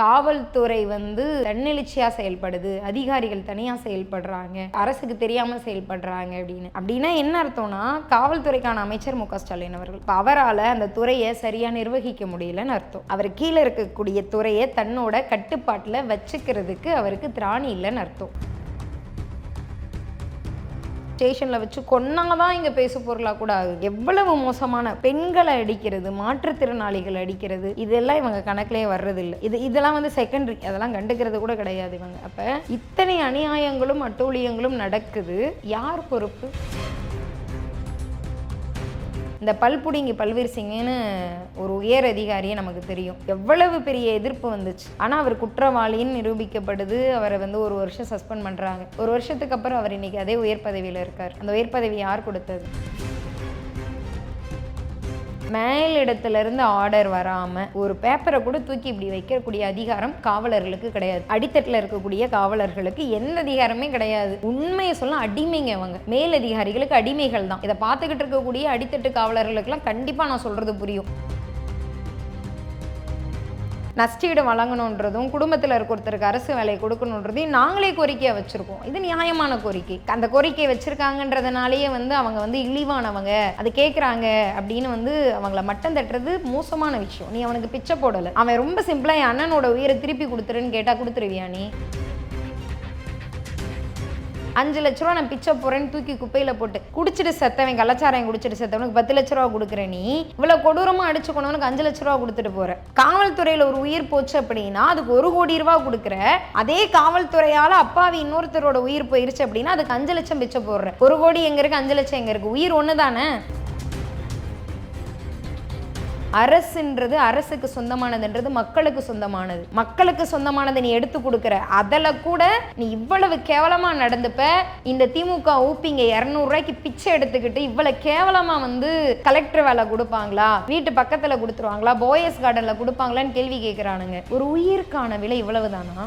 காவல்துறை வந்து தன்னெழுச்சியாக செயல்படுது அதிகாரிகள் தனியாக செயல்படுறாங்க அரசுக்கு தெரியாமல் செயல்படுறாங்க அப்படின்னு. அப்படின்னா என்ன அர்த்தம்னா காவல்துறைக்கான அமைச்சர் மு க ஸ்டாலின் அவர்கள் இப்போ அவரால் அந்த துறையை சரியாக நிர்வகிக்க முடியலன்னு அர்த்தம். அவர் கீழே இருக்கக்கூடிய துறையை தன்னோட கட்டுப்பாட்டில் வச்சுக்கிறதுக்கு அவருக்கு திராணி இல்லைன்னு அர்த்தம். ஸ்டேஷனில் வச்சு கொன்னாதான் இங்கே பேசு பொருளாக கூட ஆகுது. எவ்வளவு மோசமான பெண்களை அடிக்கிறது மாற்றுத்திறனாளிகள் அடிக்கிறது இதெல்லாம் இவங்க கணக்கிலே வர்றதில்லை. இது இதெல்லாம் வந்து செகண்டரி அதெல்லாம் கண்டுக்கிறது கூட கிடையாது இவங்க. அப்போ இத்தனை அநியாயங்களும் அட்டூழியங்களும் நடக்குது. யார் பொறுப்பு? இந்த பல்புடிங்கி பல்வீர் சிங்னு ஒரு உயர் அதிகாரியே நமக்கு தெரியும். எவ்வளவு பெரிய எதிர்ப்பு வந்துச்சு. ஆனால் அவர் குற்றவாளின்னு நிரூபிக்கப்படுது. அவரை வந்து ஒரு வருஷம் சஸ்பெண்ட் பண்ணுறாங்க ஒரு வருஷத்துக்கு அப்புறம் அவர் இன்னைக்கு அதே உயர் பதவியில் இருக்கார். அந்த உயர் பதவி யார் கொடுத்தது? மேல் இடத்துலேருந்து ஆர்டர் வராமல் ஒரு பேப்பரை கூட தூக்கி இப்படி வைக்கக்கூடிய அதிகாரம் காவலர்களுக்கு கிடையாது. அடித்தட்டில் இருக்கக்கூடிய காவலர்களுக்கு எந்த அதிகாரமே கிடையாது. உண்மையை சொல்ல அடிமைங்க அவங்க. மேல் அதிகாரிகளுக்கு அடிமைகள் தான் இதை பார்த்துக்கிட்டு இருக்கக்கூடிய அடித்தட்டு காவலர்களுக்கெல்லாம் கண்டிப்பாக நான் சொல்கிறது புரியும். நஷ்டீடு வழங்கணுன்றதும் குடும்பத்தில் இருக்க ஒருத்தருக்கு அரசு வேலையை கொடுக்கணுன்றதையும் நாங்களே கோரிக்கையாக வச்சுருக்கோம். இது நியாயமான கோரிக்கை. அந்த கோரிக்கை வச்சுருக்காங்கன்றதுனாலேயே வந்து அவங்க வந்து இழிவானவங்க. அது கேட்குறாங்க அப்படின்னு வந்து அவங்கள மட்டம் தட்டுறது மோசமான விஷயம். நீ அவனுக்கு பிச்சை போடலை. அவன் ரொம்ப சிம்பிளாக என் அண்ணனோட உயிரை திருப்பி கொடுத்துருன்னு கேட்டால் கொடுத்துருவியா நீ? அஞ்சு லட்ச ரூபா நான் பிச்சை போறேன்னு தூக்கி குப்பையில போட்டு குடிச்சிட்டு செத்தவன் கலாச்சாரம் குடிச்சிட்டு செத்தவனுக்கு பத்து லட்ச ரூபா கொடுக்குற நீ? இவ்வளவு கொடூரமா அடிச்சு கொண்டவனுக்கு அஞ்சு லட்ச ரூபா கொடுத்துட்டு போற. காவல்துறையில ஒரு உயிர் போச்சு அப்படின்னா அதுக்கு ஒரு கோடி ரூபா கொடுக்குற. அதே காவல்துறையால அப்பாவி இன்னொருத்தரோட உயிர் போயிருச்சு அப்படின்னா அதுக்கு அஞ்சு லட்சம் பிச்சை போடுற. ஒரு கோடி எங்க இருக்கு அஞ்சு லட்சம் எங்க இருக்கு? உயிர் ஒன்று தானே அரசுன்றது அரசுக்கு சொந்தமானதுன்றது மக்களுக்கு சொந்தமானது. மக்களுக்கு சொந்தமானதை நீ எடுத்து கொடுக்குற. அதில் கூட நீ இவ்வளவு கேவலமாக நடந்துப்ப. இந்த திமுக ஊப்பிங்க இரநூறுவாய்க்கு பிச்சை எடுத்துக்கிட்டு இவ்வளவு கேவலமாக வந்து கலெக்டர் வேலை கொடுப்பாங்களா? வீட்டு பக்கத்தில் கொடுத்துருவாங்களா? போயஸ் கார்டனில் கொடுப்பாங்களான்னு கேள்வி கேட்குறானுங்க. ஒரு உயிருக்கான விலை இவ்வளவு தானா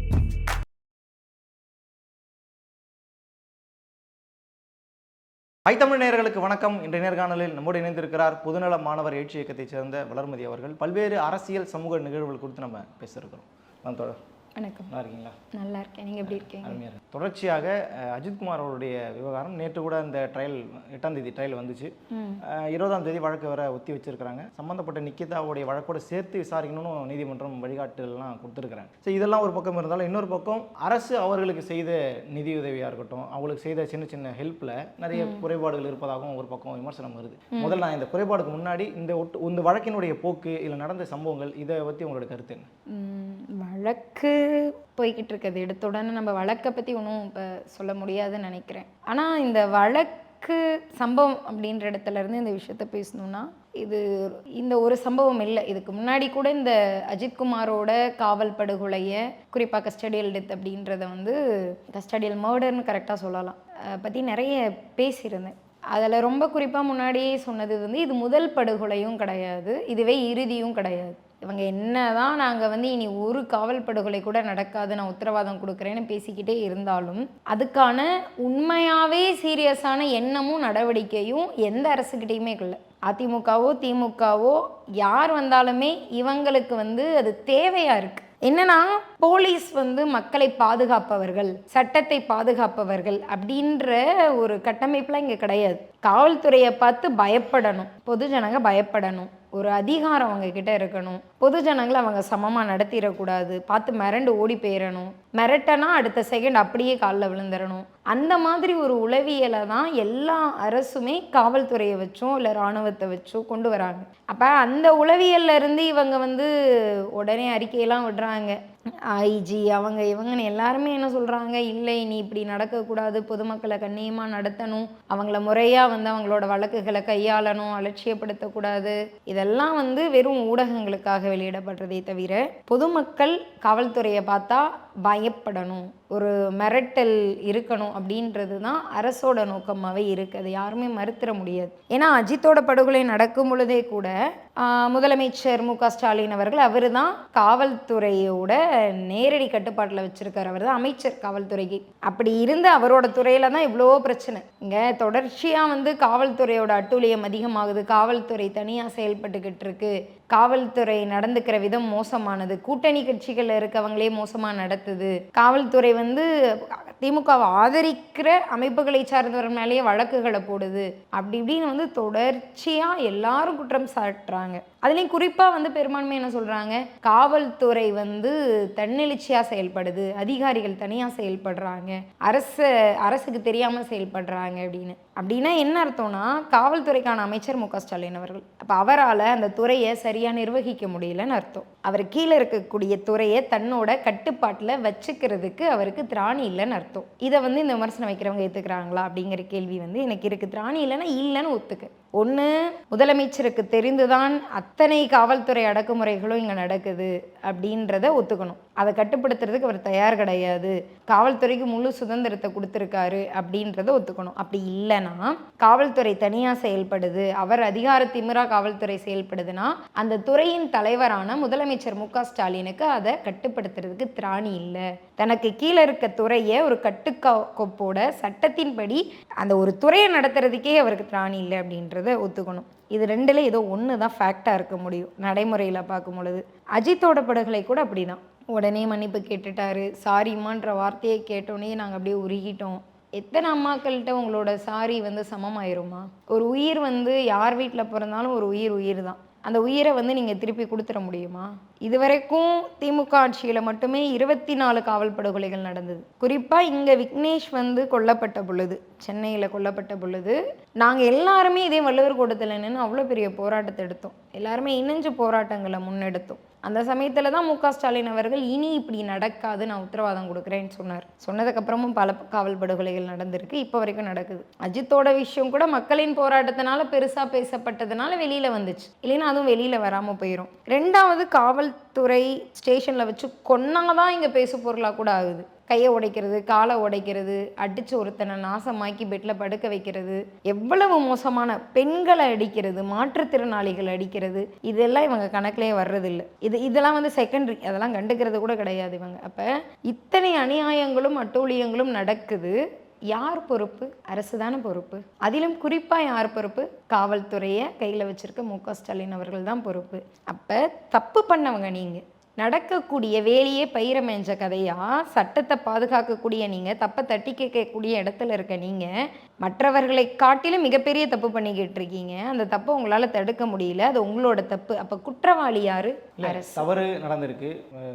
ஹை தமிழ் நேர்களுக்கு வணக்கம். இன்றைய நேர்காணலில் நம்மோடு இணைந்திருக்கிறார் பொதுநல மாணவர் எழுச்சி இயக்கத்தைச் சேர்ந்த வளர்மதி அவர்கள். பல்வேறு அரசியல் சமூக நிகழ்வுகள் குறித்து நம்ம பேசியிருக்கிறோம். மேம் தொடர் வணக்கம். நல்லா இருக்கீங்களா? நல்லா இருக்கேன். நீங்க எப்படி இருக்கீங்க? அருமையாக. தொடர்ச்சியாக அஜித்குமார் அவருடைய விவகாரம் நேற்று கூட இந்த ட்ரையல் எட்டாம் தேதி ட்ரையல் வந்துச்சு. இருபதாம் தேதி வழக்கு வர ஒத்தி வச்சிருக்காங்க சம்பந்தப்பட்ட நிக்கிதாவுடைய வழக்கோட சேர்த்து விசாரிக்கணும்னு நீதிமன்றம் வழிகாட்டுதல்லாம் கொடுத்துருக்குறாங்க ஸோ இதெல்லாம் ஒரு பக்கம் இருந்தாலும் இன்னொரு பக்கம் அரசு அவர்களுக்கு செய்த நிதியுதவியாக இருக்கட்டும் அவங்களுக்கு செய்த சின்ன சின்ன ஹெல்ப்பில் நிறைய குறைபாடுகள் இருப்பதாகவும் ஒரு பக்கம் விமர்சனம் வருது. முதல்ல நான் இந்த குறைபாடுக்கு முன்னாடி இந்த ஒட்டு இந்த வழக்கினுடைய போக்கு இதில் நடந்த சம்பவங்கள் இதை பற்றி உங்களோட கருத்து என்ன? வழக்கு போய்கிட்டு இருக்குது எடுத்துடனே நம்ம வழக்கை பற்றி ஒன்றும் இப்போ சொல்ல முடியாதுன்னு நினைக்கிறேன். ஆனால் இந்த வழக்கு சம்பவம் அப்படின்ற இடத்துலேருந்து இந்த விஷயத்த பேசணும்னா இது இந்த ஒரு சம்பவம் இல்லை. இதுக்கு முன்னாடி கூட இந்த அஜித்குமாரோட காவல் படுகொலையை குறிப்பாக கஸ்டடியல் டெத் அப்படின்றத வந்து கஸ்டடியல் மர்டர்னு கரெக்டாக சொல்லலாம். பற்றி நிறைய பேசியிருந்தேன். அதில் ரொம்ப குறிப்பாக முன்னாடியே சொன்னது வந்து இது முதல் படுகொலையும் கிடையாது இதுவே இறுதியும் கிடையாது. இவங்க என்ன தான் நாங்கள் வந்து இனி ஒரு காவல் படுகொலை கூட நடக்காது நான் உத்தரவாதம் கொடுக்குறேன்னு பேசிக்கிட்டே இருந்தாலும் அதுக்கான உண்மையாகவே சீரியஸான எண்ணமும் நடவடிக்கையும் எந்த அரசுக்கிட்டேயுமே இல்லை அதிமுகவோ திமுகவோ யார் வந்தாலுமே இவங்களுக்கு வந்து அது தேவையாக இருக்குது என்னன்னா போலீஸ் வந்து மக்களை பாதுகாப்பவர்கள் சட்டத்தை பாதுகாப்பவர்கள் அப்படின்ற ஒரு கட்டமைப்புலாம் இங்கே கிடையாது. காவல்துறையை பார்த்து பயப்படணும். பொதுஜனங்க பயப்படணும். ஒரு அதிகாரம் அவங்க கிட்ட இருக்கணும். பொதுஜனங்களை அவங்க சமமாக நடத்திடக்கூடாது. பார்த்து மிரண்டு ஓடி போயிடணும். மிரட்டனா அடுத்த செகண்ட் அப்படியே காலில் விழுந்துடணும். அந்த மாதிரி ஒரு உளவியலை தான் எல்லா அரசுமே காவல்துறையை வச்சோ இல்லை இராணுவத்தை வச்சோ கொண்டு வராங்க. அப்போ அந்த உளவியல்ல இருந்து இவங்க வந்து உடனே அறிக்கையெல்லாம் விடுறாங்க. ஐஜி அவங்க இவங்கன்னு எல்லாருமே என்ன சொல்கிறாங்க இல்லை நீ இப்படி நடக்கக்கூடாது. பொதுமக்களை கண்ணியமாக நடத்தணும். அவங்கள முறையாக வந்து அவங்களோட வழக்குகளை கையாளணும் அலட்சியப்படுத்தக்கூடாது. இதெல்லாம் வந்து வெறும் ஊடகங்களுக்காக வெளியிடப்படுறதே தவிர பொதுமக்கள் காவல்துறையை பார்த்தா பயப்படணும். ஒரு மிரட்டல் இருக்கணும் அப்படின்றது தான் அரசோட நோக்கமாகவே இருக்குது அது யாருமே மறுத்துற முடியாது. ஏன்னா அஜித்தோட படுகொலை நடக்கும் பொழுதே கூட முதலமைச்சர் மு க ஸ்டாலின் அவர்கள் அவர் தான் காவல்துறையோட நேரடி கட்டுப்பாட்டில் வச்சிருக்காரு. அவர் தான் அமைச்சர் காவல்துறைக்கு. அப்படி இருந்து அவரோட துறையில தான் இவ்வளோ பிரச்சனை. இங்கே தொடர்ச்சியாக வந்து காவல்துறையோட அட்டூழியம் அதிகமாகுது. காவல்துறை தனியாக செயல்பட்டுக்கிட்டு இருக்கு. காவல்துறை நடந்துக்கிற விதம் மோசமானது. கூட்டணி கட்சிகளில் இருக்கவங்களே மோசமாக நடத்துது. காவல்துறை வந்து திமுகவை ஆதரிக்கிற அமைப்புகளை சார்ந்தவர் மேலேயே வழக்குகளை போடுது. அப்படி இப்படின்னு வந்து தொடர்ச்சியாக எல்லாரும் குற்றம் சாட்டுறாங்க. அதுலேயும் குறிப்பாக வந்து பெரும்பான்மை என்ன சொல்கிறாங்க காவல்துறை வந்து தன்னெழுச்சியாக செயல்படுது அதிகாரிகள் தனியாக செயல்படுறாங்க அரசு அரசுக்கு தெரியாமல் செயல்படுறாங்க அப்படின்னு. அப்படின்னா என்ன அர்த்தம்னா காவல்துறைக்கான அமைச்சர் மு க ஸ்டாலின் அவர்கள். அப்போ அவரால் அந்த துறையை சரியாக நிர்வகிக்க முடியலன்னு அர்த்தம். அவர் கீழே இருக்கக்கூடிய துறையை தன்னோட கட்டுப்பாட்டில் வச்சுக்கிறதுக்கு அவருக்கு திராணி இல்லைன்னு அர்த்தம். இதை வந்து இந்த விமர்சனம் வைக்கிறவங்க ஏற்றுக்கிறாங்களா அப்படிங்கிற கேள்வி வந்து எனக்கு இருக்குது திராணி இல்லைன்னா இல்லைன்னு ஒத்துக்கு. ஒன்று முதலமைச்சருக்கு தெரிந்துதான் அத்தனை காவல்துறை அடக்குமுறைகளும் இங்கே நடக்குது அப்படின்றத ஒத்துக்கணும். அதை கட்டுப்படுத்துறதுக்கு அவர் தயார் கிடையாது. காவல்துறைக்கு முழு சுதந்திரத்தை கொடுத்துருக்காரு அப்படின்றத ஒத்துக்கணும். அப்படி இல்லைன்னா காவல்துறை தனியாக செயல்படுது. அவர் அதிகார திமிரா காவல்துறை செயல்படுதுன்னா அந்த துறையின் தலைவரான முதலமைச்சர் மு ஸ்டாலினுக்கு அதை கட்டுப்படுத்துறதுக்கு திராணி இல்லை. தனக்கு கீழே இருக்க துறையை ஒரு கட்டுக்கோப்போட சட்டத்தின்படி அந்த ஒரு துறையை நடத்துறதுக்கே அவருக்கு திராணி இல்லை அப்படின்றத ஒத்துக்கணும். இது ரெண்டுல ஏதோ ஒன்று தான் ஃபேக்டாக இருக்க முடியும். நடைமுறையில் பார்க்கும் பொழுது. அஜித்தோட படுகொலை கூட அப்படிதான். உடனே மன்னிப்பு கேட்டுட்டாரு. சாரிம்மான்ற வார்த்தையை கேட்டோன்னே நாங்கள் அப்படியே உருகிட்டோம். எத்தனை அம்மாக்கள்கிட்ட உங்களோட சாரி வந்து சமமாயிருமா? ஒரு உயிர் வந்து யார் வீட்டில் பிறந்தாலும் ஒரு உயிர் உயிர் தான் அந்த உயிரை வந்து நீங்கள் திருப்பி கொடுத்துட முடியுமா? இதுவரைக்கும் திமுக ஆட்சியில் மட்டுமே இருபத்தி நாலு காவல் படுகொலைகள் நடந்தது. குறிப்பாக இங்கே விக்னேஷ் வந்து கொல்லப்பட்ட பொழுது சென்னையில் கொல்லப்பட்ட பொழுது நாங்கள் எல்லாருமே இதே வள்ளுவர் கூட்டத்தில் நின்று அவ்வளோ பெரிய போராட்டத்தை எடுத்தோம். எல்லாருமே இணைஞ்சு போராட்டங்களை முன்னெடுத்தோம். அந்த சமயத்தில் தான் மு க. ஸ்டாலின் அவர்கள் இனி இப்படி நடக்காது நான் உத்தரவாதம் கொடுக்குறேன்னு சொன்னார். சொன்னதுக்கப்புறமும் பல காவல் படுகொலைகள் நடந்திருக்கு. இப்போ வரைக்கும் நடக்குது. அஜித்தோட விஷயம் கூட மக்களின் போராட்டத்தினால பெருசாக பேசப்பட்டதுனால வெளியில் வந்துச்சு. இல்லைன்னா அதுவும் வெளியில் வராமல் போயிடும் ரெண்டாவது காவல்துறை ஸ்டேஷனில் வச்சு கொன்னாதான் இங்கே பேசு பொருளாக கூட ஆகுது. கையை உடைக்கிறது காலை உடைக்கிறது அடித்து ஒருத்தனை நாசமாக்கி பெட்டில் படுக்க வைக்கிறது எவ்வளவு மோசமான பெண்களை அடிக்கிறது மாற்றுத்திறனாளிகள் அடிக்கிறது இதெல்லாம் இவங்க கணக்கிலே வர்றதில்லை. இது இதெல்லாம் வந்து செகண்டரி அதெல்லாம் கண்டுக்கிறது கூட கிடையாது இவங்க. அப்போ இத்தனை அநியாயங்களும் அட்டூழியங்களும் நடக்குது. யார் பொறுப்பு? அரசு தானே பொறுப்பு. அதிலும் குறிப்பாக யார் பொறுப்பு? காவல்துறையை கையில் வச்சிருக்க மு க ஸ்டாலின் அவர்கள் தான் பொறுப்பு. அப்போ தப்பு பண்ணவங்க நீங்கள் நடக்கக்கூடிய வேலையே பயிர மேய்ஞ்ச கதையா? சட்டத்தை பாதுகாக்கக்கூடிய நீங்கள் தப்பை தட்டி கேட்கக்கூடிய இடத்துல இருக்க நீங்கள் மற்றவர்களை காட்டிலும் மிகப்பெரிய தப்பு பண்ணிக்கிட்டு இருக்கீங்க. அந்த தப்பை உங்களால் தடுக்க முடியல. அது உங்களோட தப்பு. அப்போ குற்றவாளி யாரு? தவறு நடந்திருக்கு.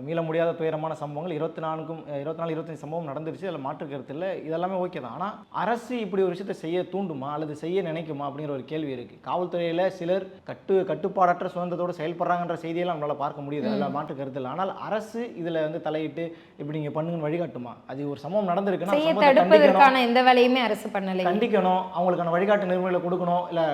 மீள முடியாத துயரமான சம்பவங்கள். இருபத்தி நான்கும் இருபத்தி நாலு இருபத்தஞ்சு சம்பவம் நடந்துருச்சு. அதில் மாற்று கருத்து இல்லை. இதெல்லாமே ஓகே தான். ஆனால் அரசு இப்படி ஒரு விஷயத்தை செய்ய தூண்டுமா? அல்லது செய்ய நினைக்குமா? அப்படிங்கிற ஒரு கேள்வி இருக்குது காவல்துறையில் சிலர் கட்டு கட்டுப்பாடற்ற சுதந்திரத்தோடு செயல்படுறாங்கன்ற செய்தியெல்லாம் நம்மளால் பார்க்க முடியுது. அதில் மாற்று இல்லை ஆனால் அரசு இதில் வந்து தலையிட்டு இப்படி நீங்கள் பண்ணுங்கன்னு வழிகாட்டுமா? அது ஒரு சம்பவம் நடந்திருக்குன்னா எந்த வேலையுமே அரசு பண்ணலை. கண்டிக்கணும். அவங்களுக்கான வழிகாட்டு நெறிமுறைகளை கொடுக்கணும். இல்லை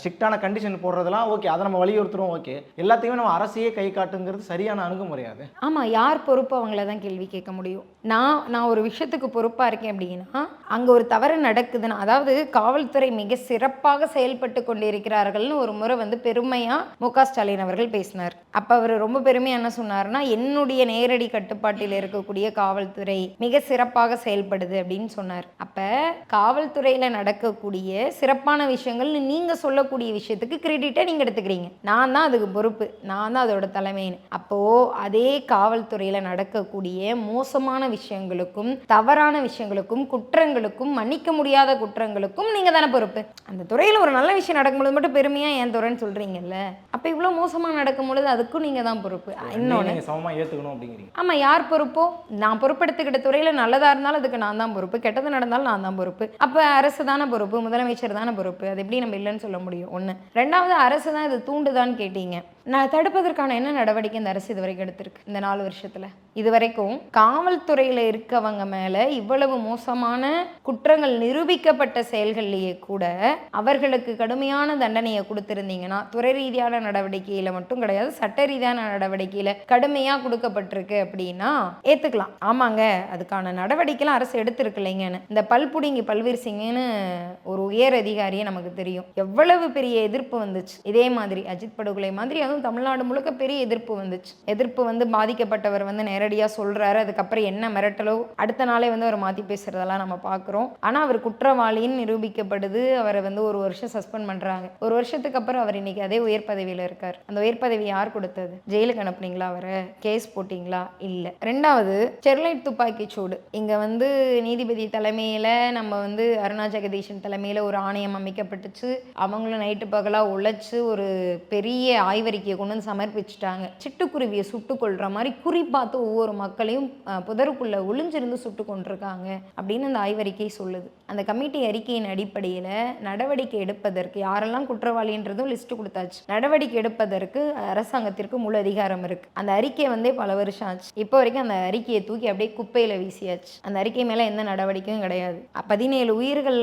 ஸ்ட்ரிக்டான கண்டிஷன் போடுறதெல்லாம் ஓகே. அதை நம்ம வலியுறுத்துறோம் ஓகே. எல்லாத்தையுமே நம்ம அரசையே கை காட்டுங்கிறது சரியான அணுகுமுறையாது. ஆமாம் யார் பொறுப்பு அவங்கள தான் கேள்வி கேட்க முடியும். நான் நான் ஒரு விஷயத்துக்கு பொறுப்பாக இருக்கேன் அப்படின்னா அங்கே ஒரு தவறு நடக்குதுன்னா அதாவது காவல்துறை மிக சிறப்பாக செயல்பட்டு கொண்டிருக்கிறார்கள்னு ஒரு முறை வந்து பெருமையாக மு க ஸ்டாலின் அவர்கள் பேசினார். அப்போ அவர் ரொம்ப பெருமையாக என்ன சொன்னார்னா என்னுடைய நேரடி கட்டுப்பாட்டில் இருக்கக்கூடிய காவல்துறை மிக சிறப்பாக செயல்படுது அப்படின்னு சொன்னார். அப்போ காவல்துறையில் நடக்கக்கூடிய சிறப்பான விஷயங்கள்னு நீங்கள் சொல்லக்கூடிய விஷயத்துக்கு கிரெடிட்டை நீங்கள் எடுத்துக்கிறீங்க. நான் தான் அதுக்கு பொறுப்பு. நான் தான் அதோட தலைமைன்னு. அப்போது அதே காவல்துறையில் நடக்கக்கூடிய மோசமான விஷயங்களுக்கும் தவறான விஷயங்களுக்கும் குற்றங்களுக்கும் மன்னிக்க முடியாத குற்றங்களுக்கும் நீங்கள் தானே பொறுப்பு. அந்த துறையில் ஒரு நல்ல விஷயம் நடக்கும்போது மட்டும் பெருமையாக என் துறைன்னு சொல்கிறீங்கல்ல அப்போ இவ்வளோ மோசமாக நடக்கும் பொழுது அதுக்கும் நீங்கள் தான் பொறுப்பு. இன்னொன்று சமமாக ஏற்றுக்கணும் அப்படிங்கிறீங்க. ஆமாம் யார் பொறுப்போ? நான் பொறுப்பெடுத்துக்கிட்ட துறையில் நல்லதாக இருந்தாலும் அதுக்கு நான் தான் பொறுப்பு. கெட்டது நடந்தாலும் நான் தான் பொறுப்பு. அப்போ அரசு தானே பொறுப்பு? முதலமைச்சர் தானே பொறுப்பு? அது எப்படி நம்ம இல்லைன்னு சொல்ல முடியும்? ஒன்று ரெண்டாவது அரசு தான் இது தூண்டுதான்னு கேட்டீங்க. நான் தடுப்பதற்கான என்ன நடவடிக்கை இந்த அரசு இது வரைக்கும் எடுத்திருக்கு இந்த நாலு வருஷத்துல? இது வரைக்கும் காவல்துறையில இருக்கவங்க மேல இவ்வளவு மோசமான குற்றங்கள் நிரூபிக்கப்பட்ட செயல்கள்லேயே கூட அவர்களுக்கு கடுமையான தண்டனையை கொடுத்திருந்தீங்கன்னா துறை ரீதியான நடவடிக்கையில மட்டும் கிடையாது சட்ட ரீதியான நடவடிக்கையில கடுமையா கொடுக்கப்பட்டிருக்கு அப்படின்னா ஏத்துக்கலாம். ஆமாங்க அதுக்கான நடவடிக்கைலாம் அரசு எடுத்திருக்கு இல்லைங்கன்னு. இந்த பல்புடிங்கி பல்வீர் சிங்னு ஒரு உயர் அதிகாரியே நமக்கு தெரியும். எவ்வளவு பெரிய எதிர்ப்பு வந்துச்சு. இதே மாதிரி அஜித் படுகொலை மாதிரி அதுவும் தமிழ்நாடு முழுக்க பெரிய எதிர்ப்பு வந்துச்சு. எதிர்ப்பு வந்து பாதிக்கப்பட்டவர் வந்து நேரடியாக சொல்கிறாரு அதுக்கப்புறம் என்ன மிரட்டலோ அடுத்த நாளே வந்து அவர் மாற்றி பேசுகிறதெல்லாம் நம்ம பார்க்குறோம் ஆனால் அவர் குற்றவாளின்னு நிரூபிக்கப்படுது. அவரை வந்து ஒரு வருஷம் சஸ்பெண்ட் பண்ணுறாங்க ஒரு வருஷத்துக்கு அப்புறம் அவர் இன்னைக்கு அதே உயர் பதவியில் இருக்கார். அந்த உயர் பதவி யார் கொடுத்தது? ஜெயிலுக்கு அனுப்புனீங்களா அவரை? கேஸ் போட்டிங்களா? இல்லை. ரெண்டாவது ஸ்டெர்லைட் துப்பாக்கி சூடு. இங்கே வந்து நீதிபதி தலைமையில் நம்ம வந்து அருணா ஜெகதீஷன் தலைமையில் ஒரு ஆணையம் அமைக்கப்பட்டுச்சு. அவங்களும் நைட்டு பகலாக உழைச்சு ஒரு பெரிய ஆய்வறிக்கையை கொண்டு வந்து சமர்ப்பிச்சிட்டாங்க. சிட்டுக்குருவியை சுட்டு கொள்கிற மாதிரி குறி பார்த்து ஒவ்வொரு மக்களையும் புதருக்குள்ளே புதருக்குள்ள ஒளிஞ்சிருந்து சுட்டு கொண்டிருக்காங்க அப்படின்னு அந்த ஆய்வறிக்கை சொல்லுது. அந்த கமிட்டி அறிக்கையின் அடிப்படையில் நடவடிக்கை எடுப்பதற்கு யாரெல்லாம் குற்றவாளின்றதும் லிஸ்ட் கொடுத்தாச்சு. நடவடிக்கை எடுப்பதற்கு அரசாங்கத்திற்கு முழு அதிகாரம் இருக்கு. அந்த அறிக்கை வந்தே பல வருஷம் ஆச்சு. இப்போ வரைக்கும் அந்த அறிக்கையை தூக்கி அப்படியே குப்பையில் வீசியாச்சு. அந்த அறிக்கை மேல எந்த நடவடிக்கையும் கிடையாது. பதினேழு உயிர்கள்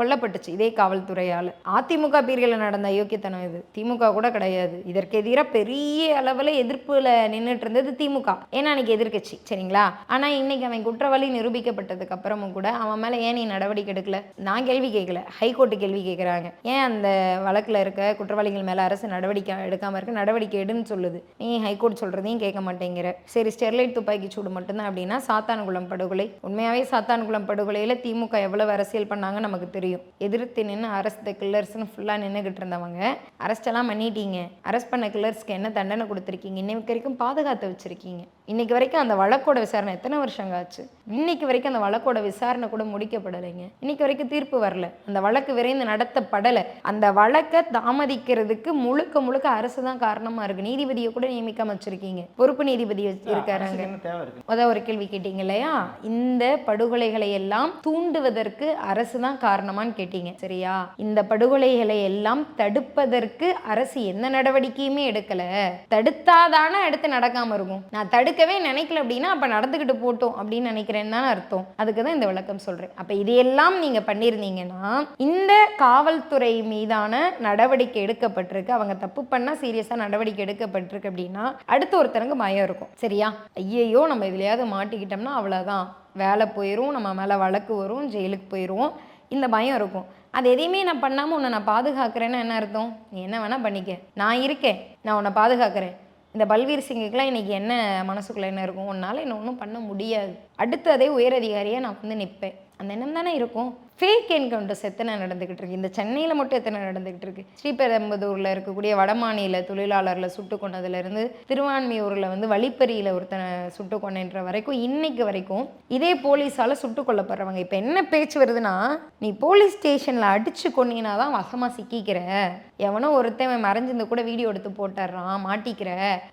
கொல்லப்பட்டுச்சு இதே காவல்துறையால். அதிமுக பீர்களில் நடந்த அயோக்கியத்தனம் இது. திமுக கூட கிடையாது. இதற்கு எதிராக பெரிய அளவில் எதிர்ப்புல நின்றுட்டு இருந்தது திமுக. ஏன்னா அன்னைக்கு எதிர்க்கட்சி சரிங்களா? ஆனா இன்னைக்கு அவன் குற்றவாளி நிரூபிக்கப்பட்டதுக்கு அப்புறமும் கூட அவன் மேல ஏன் நீ நடவடிக்கை எடுக்கல? நான் கேள்வி கேட்கல ஹைகோர்ட்டு கேள்வி கேட்குறாங்க ஏன் அந்த வழக்குல இருக்க குற்றவாளிகள் மேல அரசு நடவடிக்கை எடுக்காம இருக்க? நடவடிக்கை எடுன்னு சொல்லுது. நீ ஹைகோர்ட் சொல்றதையும் கேட்க மாட்டேங்கிற. சரி ஸ்டெர்லைட் துப்பாக்கி சூடு மட்டும்தான் அப்படின்னா சாத்தான்குளம் படுகொலை. உண்மையாவே சாத்தான்குளம் படுகொலையில திமுக எவ்வளவு அரசியல் பண்ணாங்க நமக்கு தெரியும். எதிர்த்து நின்று அரசு கில்லர்ஸ்னு ஃபுல்லா நின்றுகிட்டு இருந்தவங்க அரஸ்ட் எல்லாம் பண்ணிட்டீங்க. அரெஸ்ட் பண்ண கில்லர்ஸ்க்கு என்ன தண்டனை கொடுத்துருக்கீங்க? இன்னைக்கு வரைக்கும் பாதுகாத்து வச்சிருக்கீங்க. இன்னைக்கு வரைக்கும் அந்த வழக்கோட விசாரணை எத்தனை வருஷங்க ஆச்சு? இன்னைக்கு வரைக்கும் அந்த வழக்கோட விசாரணை கூட முடிக்கப்படலைங்க. இன்னைக்கு வரைக்கும் தீர்ப்பு வரல. அந்த வழக்கு விரைந்து நடத்தப்படலை. அந்த வழக்கை தாமதிக்கிறதுக்கு முழுக்க முழுக்க அரசு தான் காரணமா இருக்கு. நீதிபதியை கூட நியமிக்காம வச்சிருக்கீங்க. பொறுப்பு நீதிபதி இருக்காருங்க. முத ஒரு கேள்வி கேட்டீங்க இல்லையா? இந்த படுகொலைகளை எல்லாம் தூண்டுவதற்கு அரசு தான் காரணமான்னு கேட்டீங்க. சரியா? இந்த படுகொலைகளை எல்லாம் தடுப்பதற்கு அரசு எந்த நடவடிக்கையுமே எடுக்கல. தடுத்தாதானே அடுத்து நடக்காம இருக்கும். நான் தடுக்கவே நினைக்கல அப்படின்னா அப்போ நடந்துக்கிட்டு போட்டோம் அப்படின்னு நினைக்கிறேன்னு தான் அர்த்தம். அதுக்கு தான் இந்த விளக்கம் சொல்றேன். அப்போ இதையெல்லாம் நீங்க பண்ணியிருந்தீங்கன்னா இந்த காவல்துறை மீதான நடவடிக்கை எடுக்கப்பட்டிருக்கு. அவங்க தப்பு பண்ணா சீரியஸா நடவடிக்கை எடுக்கப்பட்டிருக்கு அப்படின்னா அடுத்து ஒருத்தருக்கு பயம் இருக்கும். சரியா? ஐயையோ நம்ம இதுலையாவது மாட்டிக்கிட்டோம்னா அவ்வளோதான் வேலை போயிடும் நம்ம மேலே வழக்கு வரும் ஜெயிலுக்கு போயிடுவோம் இந்த பயம் இருக்கும். அது எதையுமே நான் பண்ணாமல் உன்னை நான் பாதுகாக்கிறேன்னு என்ன அர்த்தம்? நீ என்ன வேணால் பண்ணிக்க. நான் இருக்கேன். நான் உன்னை பாதுகாக்கிறேன். இந்த பல்வீர் சிங்குக்கெலாம் இன்றைக்கி என்ன மனசுக்குள்ளே என்ன இருக்கும்? உன்னால் என்ன ஒன்றும் பண்ண முடியாது. அடுத்ததே அதே உயரதிகாரியாக நான் வந்து நிற்பேன் அந்த எண்ணம் தானே இருக்கும்? ஃபேக் என்கவுண்டர்ஸ் எத்தனை நடந்துக்கிட்டு இருக்கு? இந்த சென்னையில் மட்டும் எத்தனை நடந்துக்கிட்டு இருக்கு? ஸ்ரீபெரும்புதூரில் இருக்கக்கூடிய வடமாநில தொழிலாளரில் சுட்டு கொண்டதுலேருந்து திருவான்மியூரில் வந்து வழிப்பறியில் ஒருத்தனை சுட்டு கொண்டேன்ற வரைக்கும் இன்னைக்கு வரைக்கும் இதே போலீஸால் சுட்டு கொல்லப்படுறவங்க. இப்போ என்ன பேச்சு வருதுன்னா நீ போலீஸ் ஸ்டேஷனில் அடிச்சு கொன்னீங்கன்னா தான் வசமாக சிக்கிக்கிற. எவனோ ஒருத்தன் மறைஞ்சிருந்த கூட வீடியோ எடுத்து போட்டுடுறான் மாட்டிக்கிற.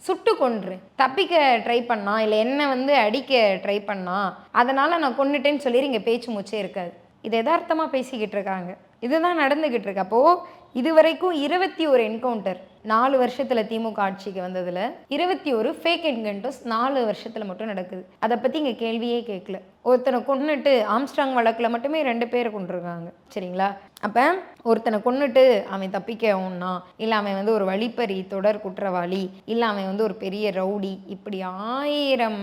சுட்டு கொன்று. தப்பிக்க ட்ரை பண்ணா இல்லை என்ன வந்து அடிக்க ட்ரை பண்ணா அதனால் நான் கொன்னுட்டேன்னு சொல்லி இங்கே பேச்சு மூச்சே இருக்காது. இது யதார்த்தமாக பேசிக்கிட்டு இருக்காங்க. இதுதான் நடந்துக்கிட்டு இருக்கு. அப்போது இது வரைக்கும் இருபத்தி ஒரு என்கவுண்டர் நாலு வருஷத்தில் திமுக ஆட்சிக்கு வந்ததில் இருபத்தி ஒரு ஃபேக் என்கவுண்டர்ஸ் நாலு வருஷத்தில் மட்டும் நடக்குது. அதை பற்றி இங்கே கேள்வியே கேட்கல ஒருத்தனை கொன்னுட்டு ஆம்ஸ்ட்ராங் வழக்கில் மட்டுமே ரெண்டு பேரை கொண்டிருக்காங்க சரிங்களா? அப்போ ஒருத்தனை கொன்னுட்டு அவன் தப்பிக்கவும்னா இல்லை அவன் வந்து ஒரு வழிப்பறி தொடர் குற்றவாளி இல்லை அவன் வந்து ஒரு பெரிய ரவுடி இப்படி ஆயிரம்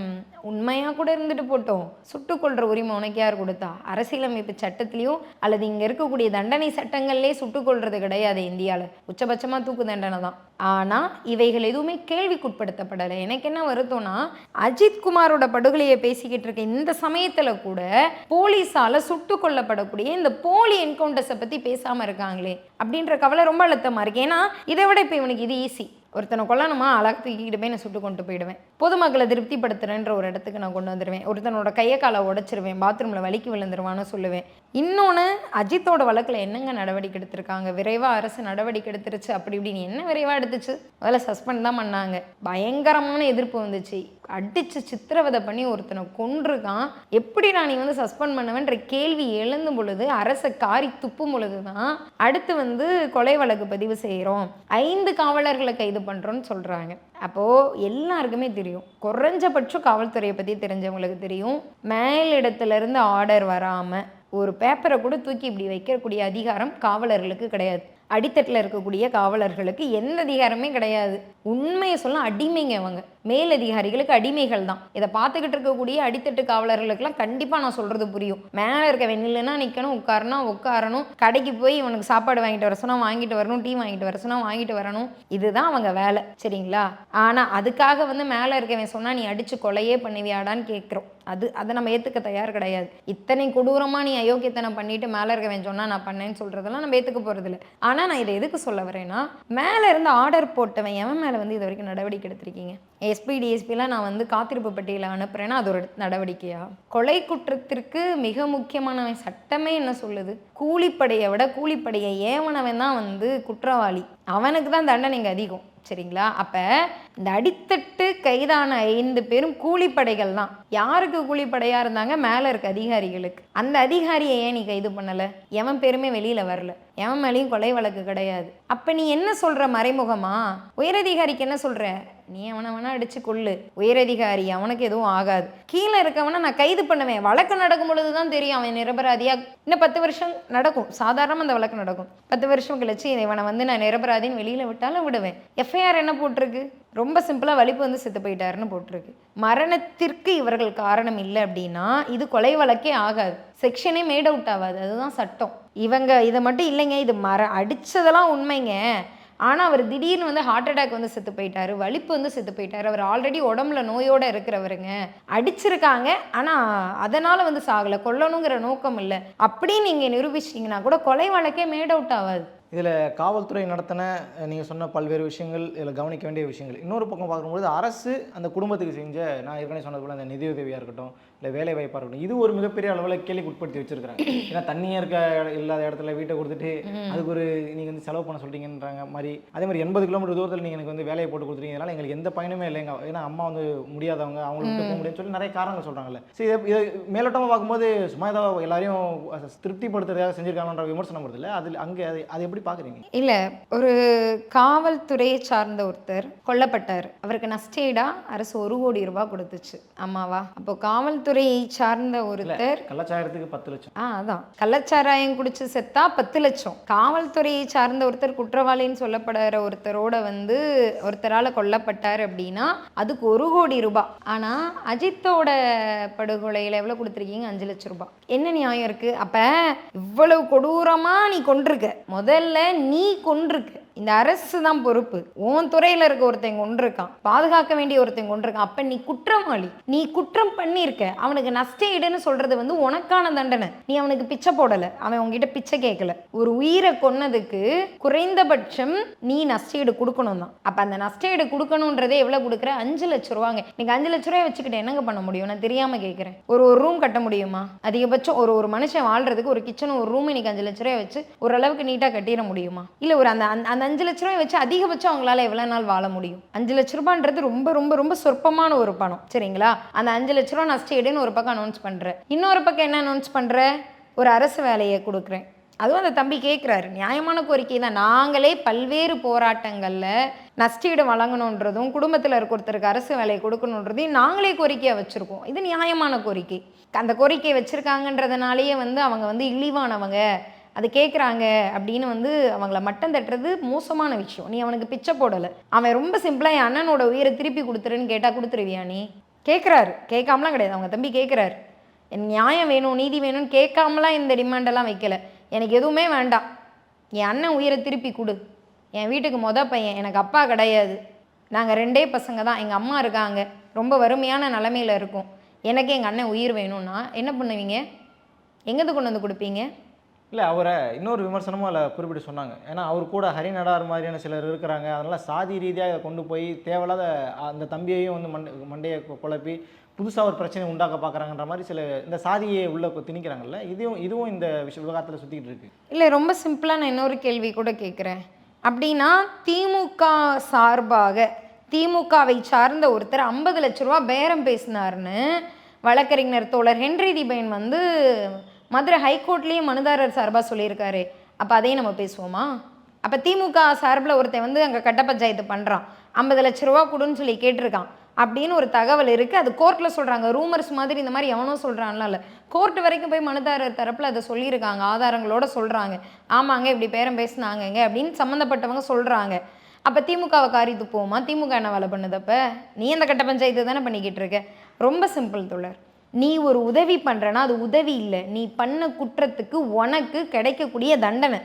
உண்மையாக கூட இருந்துட்டு போட்டோம். சுட்டுக் உரிமை உனக்கு யார் கொடுத்தா? அரசியலமைப்பு சட்டத்திலையும் அல்லது இங்கே இருக்கக்கூடிய தண்டனை சட்டங்கள்லேயே சுட்டுக்கொல்றது கிடையாது இந்தியாவில் உச்சபட்சமாக தூக்கு தண்டனை தான். ஆனால் இவைகள் எதுவுமே கேள்விக்குட்படுத்தப்படலை. எனக்கு என்ன வருத்தம்னா அஜித் குமாரோட படுகொலையை பேசிக்கிட்டு இருக்க இந்த சமயத்தில் கூட போலீஸால் சுட்டு கொல்லப்படக்கூடிய இந்த போலி என்கவுண்டர்ஸை பற்றி பேசாமல் இருக்காங்களே அப்படின்ற கவலை ரொம்ப அழுத்தமாக இருக்கு. ஏன்னா இதை விட இப்போ இவனுக்கு இது ஈஸி ஒருத்தனை கொல்லணுமா? அழகு தூக்கிக்கிட்டு போய் நான் சுட்டு கொண்டு போயிடுவேன். பொதுமக்களை திருப்திப்படுத்துறேன்ற ஒரு இடத்துக்கு நான் கொண்டு வந்துடுவேன் ஒருத்தனோட கையை காலை உடச்சிருவேன். பாத்ரூமில் வலிக்கு விழுந்துருவான்னு சொல்லுவேன். இன்னொன்று அஜித்தோட வழக்கில் என்னங்க நடவடிக்கை எடுத்திருக்காங்க? விரைவாக அரசு நடவடிக்கை எடுத்துருச்சு. அப்படி இப்படின்னு என்ன விரைவாக எடுத்துச்சு? அதில் சஸ்பெண்ட் தான் பண்ணாங்க. பயங்கரமான எதிர்ப்பு வந்துச்சு. அடித்து சித்திரவதை பண்ணி ஒருத்தனை கொன்றுக்கான் நான் நீ வந்து சஸ்பெண்ட் பண்ணுவேன்ற கேள்வி எழுந்தும் பொழுது அரசை காரி துப்பும் பொழுது தான் அடுத்து வந்து கொலை வழக்கு பதிவு செய்கிறோம். ஐந்து காவலர்களை கைது பண்ணுறோன்னு சொல்கிறாங்க அப்போது எல்லாருக்குமே தெரியும். குறைஞ்சபட்சம் காவல்துறையை பற்றி தெரிஞ்சவங்களுக்கு தெரியும். மேலிடத்துலேருந்து ஆர்டர் வராமல் ஒரு பேப்பரை கூட தூக்கி இப்படி வைக்கக்கூடிய அதிகாரம் காவலர்களுக்கு கிடையாது. அடித்தட்டில் இருக்கக்கூடிய காவலர்களுக்கு எந்த அதிகாரமே கிடையாது. உண்மையை சொல்ல அடிமைங்க அவங்க. மேலதிகாரிகளுக்கு அடிமைகள் தான். இதை பார்த்துக்கிட்டு இருக்கக்கூடிய அடித்தட்டு காவலர்களுக்கெல்லாம் கண்டிப்பாக நான் சொல்கிறது புரியும். மேலே இருக்க வெண்ணிலனா நிற்கணும் உட்காரணும் உட்காரணும். கடைக்கு போய் இவனுக்கு சாப்பாடு வாங்கிட்டு வர சொன்னால் வாங்கிட்டு வரணும் டீ வாங்கிட்டு வர சொன்னால் வாங்கிட்டு வரணும். இதுதான் அவங்க வேலை சரிங்களா? ஆனால் அதுக்காக வந்து மேலே இருக்கவன் சொன்னால் நீ அடித்து கொலையே பண்ணுவியாடான்னு கேட்குறோம். அது அதை நம்ம ஏற்றுக்க தயார் கிடையாது. இத்தனை கொடூரமாக நீ அயோக்கியத்தனம் பண்ணிட்டு மேலே இருக்கவன் சொன்னால் நான் பண்ணேன்னு சொல்கிறதெல்லாம் நம்ம ஏற்றுக்க போகிறதில்ல ஆனால் நான் இதை எதுக்கு சொல்ல வரேன்னா மேலே இருந்து ஆர்டர் போட்டவன் எவன் மேலே வந்து இது வரைக்கும் நடவடிக்கை எடுத்திருக்கீங்க? ஏ எஸ்பி டிஎஸ்பிலாம் நான் வந்து காத்திருப்பு பட்டியலை அனுப்புகிறேன்னா அது ஒரு நடவடிக்கையா? கொலை குற்றத்திற்கு மிக முக்கியமானவன் சட்டமே என்ன சொல்லுது? கூலிப்படையை விட கூலிப்படையை ஏவனவன் தான் வந்து குற்றவாளி. அவனுக்கு தான் தண்டனை இங்கே அதிகம். சரிங்களா? அப்போ இந்த அடித்தட்டு கைதான ஐந்து பேரும் கூலிப்படைகள் தான். யாருக்கு கூலிப்படையாக இருந்தாங்க? மேலே இருக்க அதிகாரிகளுக்கு. அந்த அதிகாரியை ஏன் நீ கைது பண்ணலை? எவன் பேருமே வெளியில் வரல. எவன் மேலேயும் கொலை வழக்கு கிடையாது. அப்போ நீ என்ன சொல்கிற மறைமுகமா? உயரதிகாரிக்கு என்ன சொல்கிற நீ அவனை வேணா அடிச்சு கொள்ளு உயரதிகாரி அவனுக்கு எதுவும் ஆகாது. கீழே இருக்கவனை நான் கைது பண்ணுவேன். வழக்கு நடக்கும் பொழுது தான் தெரியும். அவன் நிரபராதியா? இன்னும் பத்து வருஷம் நடக்கும். சாதாரணமாக அந்த வழக்கு நடக்கும். பத்து வருஷம் கழிச்சு இவனை வந்து நான் நிரபராதின்னு வெளியில் விட்டாலும் விடுவேன். எஃப் எஃப்ஐஆர் என்ன போட்டிருக்கு? ரொம்ப சிம்பிளாக வலிப்பு வந்து செத்து போயிட்டாருன்னு போட்டிருக்கு. மரணத்திற்கு இவர்கள் காரணம் இல்லை அப்படின்னா இது கொலை வழக்கே ஆகாது. செக்ஷனே மேட் அவுட் ஆகாது. அதுதான் சட்டம். இவங்க இதை மட்டும் இல்லைங்க இது மர அடித்ததெல்லாம் உண்மைங்க. ஆனால் அவர் திடீர்னு வந்து ஹார்ட் அட்டாக் வந்து செத்து போயிட்டாரு வலிப்பு வந்து செத்து போயிட்டாரு. அவர் ஆல்ரெடி உடம்புல நோயோடு இருக்கிறவருங்க. அடிச்சிருக்காங்க ஆனால் அதனால் வந்து சாகலை. கொல்லணுங்கிற நோக்கம் இல்லை. அப்படின்னு நீங்கள் நிரூபிச்சிட்டிங்கன்னா கூட கொலை வழக்கே மேட் அவுட் ஆகாது. இதில் காவல்துறை நடத்தின நீங்கள் சொன்ன பல்வேறு விஷயங்கள் இதில் கவனிக்க வேண்டிய விஷயங்கள். இன்னொரு பக்கம் பார்க்கும்போது அரசு அந்த குடும்பத்துக்கு செஞ்ச நான் ஏற்கனவே சொன்னது போல அந்த நிதியுதவியாக இருக்கட்டும் இல்லை வேலை வாய்ப்பாக இருக்கட்டும் இது ஒரு மிகப்பெரிய அளவில் கேள்விக்கு உட்படுத்தி வச்சிருக்காங்க ஏன்னா தண்ணியே இருக்க இல்லாத இடத்துல வீட்டை கொடுத்துட்டு அதுக்கு ஒரு நீங்கள் வந்து செலவு பண்ண சொல்லிட்டீங்கன்றாங்க மாதிரி அதே மாதிரி எண்பது கிலோமீட்டர் தூரத்தில் நீங்கள் எனக்கு வந்து வேலையை போட்டு கொடுத்துருக்கீங்க அதனால எங்களுக்கு எந்த பயனுமே இல்லைங்க. ஏன்னா அம்மா வந்து முடியாதவங்க அவங்களுக்கு போக முடியும்னு சொல்லி நிறைய காரணங்கள் சொல்கிறாங்கல்ல சரி இதை இதை மேலோட்டமாக பார்க்கும்போது சும்மா ஏதோ எல்லாரையும் திருப்திப்படுத்துறதுக்காக செஞ்சிருக்காங்கன்ற விமர்சனம் வருது இல்லை? அதில் அங்கே அது அதை எப்படி பார்க்குறீங்க? இல்லை ஒரு காவல்துறையை சார்ந்த ஒருத்தர் கொல்லப்பட்டார். அவருக்கு நஷ்டீடா அரசு ஒரு கோடி ரூபாய் கொடுத்துச்சு. ஆமாவா அப்போ காவல்துறையை சார்ந்த ஒருத்தர். கள்ளச்சாயத்துக்கு பத்து லட்சம். ஆ அதான். கள்ளச்சாராயம் குடிச்சு செத்தா பத்து லட்சம். காவல்துறையை சார்ந்த ஒருத்தர் குற்றவாளின்னு சொல்லப்படுற ஒருத்தரோட வந்து ஒருத்தரால் கொல்லப்பட்டார் அப்படின்னா அதுக்கு ஒரு கோடி ரூபாய் ஆனால் அஜித்தோட படுகொலையில் எவ்வளோ கொடுத்துருக்கீங்க? அஞ்சு லட்சம் ரூபாய் என்ன நியாயம் இருக்கு? அப்ப இவ்வளவு கொடூரமா நீ கொண்டிருக்க முதல்ல நீ கொண்டிருக்க இந்த அரசு தான் பொறுப்பு. உன் துறையில இருக்க ஒருத்தன் கொண்டிருக்கான் பாதுகாக்க வேண்டிய ஒருத்தன் கொண்டிருக்கான் அப்ப நீ குற்றவாளி. நீ குற்றம் பண்ணியிருக்க. அவனுக்கு நஷ்ட ஈடுன்னு சொல்றது வந்து உனக்கான தண்டனை. நீ அவனுக்கு பிச்சை போடல. அவன் உன்கிட்ட பிச்சை கேட்கல. ஒரு உயிரை கொன்னதுக்கு குறைந்தபட்சம் நீ நஷ்டஈடு கொடுக்கணும் தான். அப்ப அந்த நஷ்டஈடு கொடுக்கணுன்றதே எவ்வளவு கொடுக்குற? அஞ்சு லட்ச ரூபாங்க. நீங்க அஞ்சு லட்ச ரூபாய் வச்சுக்கிட்டு என்னங்க பண்ண முடியும்? நான் தெரியாம கேட்குறேன். ஒரு ஒரு ரூம் கட்ட முடியுமா? அதிகபட்சம் ஒரு ஒரு மனுஷன் வாழ்றதுக்கு ஒரு கிச்சன் ஒரு ரூம் இன்னைக்கு அஞ்சு லட்ச ரூபாய் வச்சு ஓரளவுக்கு நீட்டா கட்டிட முடியுமா? இல்ல ஒரு அந்த அந்த- அந்த அஞ்சு லட்ச ரூபாய் வச்சு அதிகபட்சம் அவங்களால எவ்வளவு நாள் வாழ முடியும்? அஞ்சு லட்ச ரூபான்றது ரொம்ப ரொம்ப ரொம்ப சொற்பமான ஒரு பணம். சரிங்களா? அந்த அஞ்சு லட்ச ரூபா நஷ்ட ஈடுன்னு ஒரு பக்கம் அனௌன்ஸ் பண்ணுறேன் இன்னொரு பக்கம் என்ன அனௌன்ஸ் பண்ற ஒரு அரசு வேலையை கொடுக்குறேன். அதுவும் அந்த தம்பி கேட்குறாரு நியாயமான கோரிக்கை தான். நாங்களே பல்வேறு போராட்டங்களில் நஷ்டீடு வழங்கணுன்றதும் குடும்பத்தில் இருக்க ஒருத்தருக்கு அரசு வேலையை கொடுக்கணுன்றதையும் நாங்களே கோரிக்கையாக வச்சுருக்கோம். இது நியாயமான கோரிக்கை. அந்த கோரிக்கை வச்சுருக்காங்கன்றதுனாலேயே வந்து அவங்க வந்து இழிவானவங்க. அது கேட்குறாங்க அப்படின்னு வந்து அவங்கள மட்டம் தட்டுறது மோசமான விஷயம். நீ அவனுக்கு பிச்சை போடலை. அவன் ரொம்ப சிம்பிளாக என் அண்ணனோட உயிரை திருப்பி கொடுத்துருன்னு கேட்டால் கொடுத்துருவியா நீ? கேட்குறாரு கேட்காமலாம் கிடையாது. அவங்க தம்பி கேட்குறாரு என் நியாயம் வேணும் நீதி வேணும்னு கேட்காமலாம் இந்த டிமாண்டெல்லாம் வைக்கல. எனக்கு எதுவுமே வேண்டாம். என் அண்ணன் உயிரை திருப்பி கொடு. என் வீட்டுக்கு மொத பையன். எனக்கு அப்பா கிடையாது. நாங்கள் ரெண்டே பசங்க தான். எங்கள் அம்மா இருக்காங்க. ரொம்ப வறுமையான நிலமையில இருக்கோம். எனக்கு எங்கள் அண்ணன் உயிர் வேணும்னா என்ன பண்ணுவீங்க? எங்கேருந்து கொண்டு வந்து கொடுப்பீங்க? இல்லை அவரை இன்னொரு விமர்சனமும் அதில் குறிப்பிட்டு சொன்னாங்க. ஏன்னா அவர் கூட ஹரிநடார் மாதிரியான சிலர் இருக்கிறாங்க. அதனால் சாதி ரீதியாக இதை கொண்டு போய் தேவையில்லாத அந்த தம்பியையும் வந்து மண்டை மண்டையை குழப்பி புதுசாக ஒரு பிரச்சனை உண்டாக்க பார்க்குறாங்கன்ற மாதிரி சில இந்த சாதியை உள்ள திணிக்கிறாங்கல்ல இதுவும் இதுவும் இந்த விஷய விவகாரத்தில் சுற்றிக்கிட்டு இருக்கு. இல்லை ரொம்ப சிம்பிளாக நான் இன்னொரு கேள்வி கூட கேட்குறேன். அப்படின்னா திமுக சார்பாக திமுகவை சார்ந்த ஒருத்தர் ஐம்பது லட்ச ரூபா பேரம் பேசினார்னு வழக்கறிஞர் தோழர் ஹென்றி தீபன் வந்து மதுரை ஹைகோர்ட்லேயும் மனுதாரர் சார்பாக சொல்லியிருக்காரு. அப்போ அதையும் நம்ம பேசுவோமா? அப்போ திமுக சார்பில் ஒருத்தன் வந்து அங்கே கட்ட பஞ்சாயத்து பண்ணுறான் ஐம்பது லட்ச ரூபா கொடுன்னு சொல்லி கேட்டிருக்கான். அப்படின்னு ஒரு தகவல் இருக்குது அது கோர்ட்டில் சொல்கிறாங்க ரூமர்ஸ் மாதிரி இந்த மாதிரி எவனோ சொல்கிறான்லாம் இல்லை. கோர்ட் வரைக்கும் போய் மனுதாரர் தரப்பில் அதை சொல்லியிருக்காங்க. ஆதாரங்களோட சொல்கிறாங்க ஆமாங்க இப்படி பேரம் பேசினாங்கங்க அப்படின்னு சம்மந்தப்பட்டவங்க சொல்கிறாங்க அப்போ திமுகவை காரி துப்புவோமா? திமுக என்ன வேலை பண்ணுதப்ப நீ அந்த கட்ட பஞ்சாயத்து தானே பண்ணிக்கிட்டு இருக்க? ரொம்ப சிம்பிள் தோழர். நீ ஒரு உதவி பண்ணுறனா அது உதவி இல்லை. நீ பண்ண குற்றத்துக்கு உனக்கு கிடைக்கக்கூடிய தண்டனை.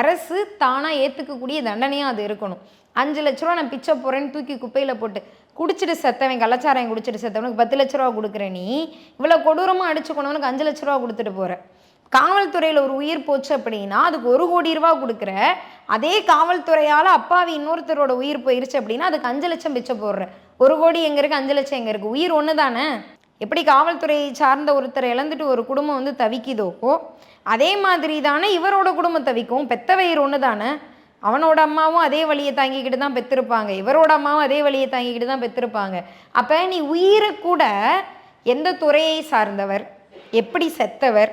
அரசு தானாக ஏற்றுக்கக்கூடிய தண்டனையாக அது இருக்கணும். அஞ்சு லட்ச ரூபா நான் பிச்சை போகிறேன்னு தூக்கி குப்பையில் போட்டு குடிச்சிட்டு செத்தவன் கலாச்சாரம் குடிச்சிட்டு செத்தவனுக்கு பத்து லட்ச ரூபா கொடுக்குறேன் நீ இவ்வளோ கொடூரமாக அடிச்சு கொண்டவனுக்கு அஞ்சு லட்ச ரூபா கொடுத்துட்டு போகிற காவல்துறையில் ஒரு உயிர் போச்சு அப்படின்னா அதுக்கு ஒரு கோடி ரூபா கொடுக்குற. அதே காவல்துறையால் அப்பாவி இன்னொருத்தரோட உயிர் போயிருச்சு அப்படின்னா அதுக்கு அஞ்சு லட்சம் பிச்சை போடுற. ஒரு கோடி எங்கே இருக்குது அஞ்சு லட்சம் எங்கே இருக்குது உயிர் ஒன்று தானே எப்படி காவல்துறையை சார்ந்த ஒருத்தரை இழந்துட்டு ஒரு குடும்பம் வந்து தவிக்குதோ அதே மாதிரி தானே இவரோட குடும்பம் தவிக்கும். பெத்த ஒன்று தானே அவனோட அம்மாவும் அதே வழியை தாங்கிக்கிட்டு தான் பெற்றிருப்பாங்க இவரோட அம்மாவும் அதே வழியை தாங்கிக்கிட்டு தான் பெற்றிருப்பாங்க அப்போ நீ உயிரை கூட எந்த துறையை சார்ந்தவர் எப்படி செத்தவர்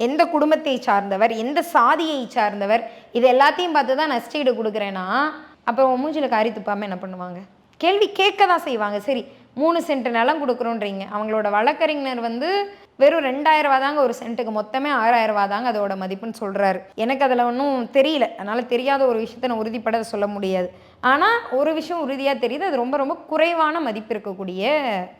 எந்த குடும்பத்தை சார்ந்தவர் எந்த சாதியை சார்ந்தவர் இது எல்லாத்தையும் பார்த்து தான் நஷ்டீடு கொடுக்குறேன்னா அப்போ உன் மூஞ்சில காரி துப்பாமல் என்ன பண்ணுவாங்க? கேள்வி கேட்க தான் செய்வாங்க. சரி மூணு சென்ட் நிலம் கொடுக்குறோன்றீங்க அவங்களோட வழக்கறிஞர் வந்து வெறும் ரெண்டாயிரம் ரூபா தாங்க ஒரு சென்ட்டுக்கு மொத்தமே ஆறாயிரம் ரூபா தாங்க அதோட மதிப்புன்னு சொல்கிறாரு எனக்கு அதில் ஒன்றும் தெரியல. அதனால் தெரியாத ஒரு விஷயத்த நான் உறுதிப்பட சொல்ல முடியாது. ஆனால் ஒரு விஷயம் உறுதியாக தெரியுது. அது ரொம்ப ரொம்ப குறைவான மதிப்பு இருக்கக்கூடிய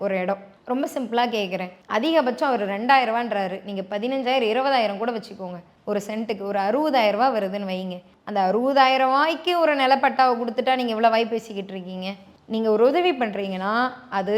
ஒரு இடம். ரொம்ப சிம்பிளாக கேட்குறேன் அதிகபட்சம் அவர் ரெண்டாயிரரூவான்றாரு நீங்கள் பதினஞ்சாயிரம் இருபதாயிரம் கூட வச்சுக்கோங்க. ஒரு சென்ட்டுக்கு ஒரு அறுபதாயிரம் ரூபா வருதுன்னு வைங்க. அந்த அறுபதாயிரம் ரூபாய்க்கு ஒரு நிலப்பட்டாவை கொடுத்துட்டா நீங்கள் இவ்வளோ வாய் பேசிக்கிட்டு இருக்கீங்க. நீங்கள் ஒரு உதவி பண்ணுறீங்கன்னா அது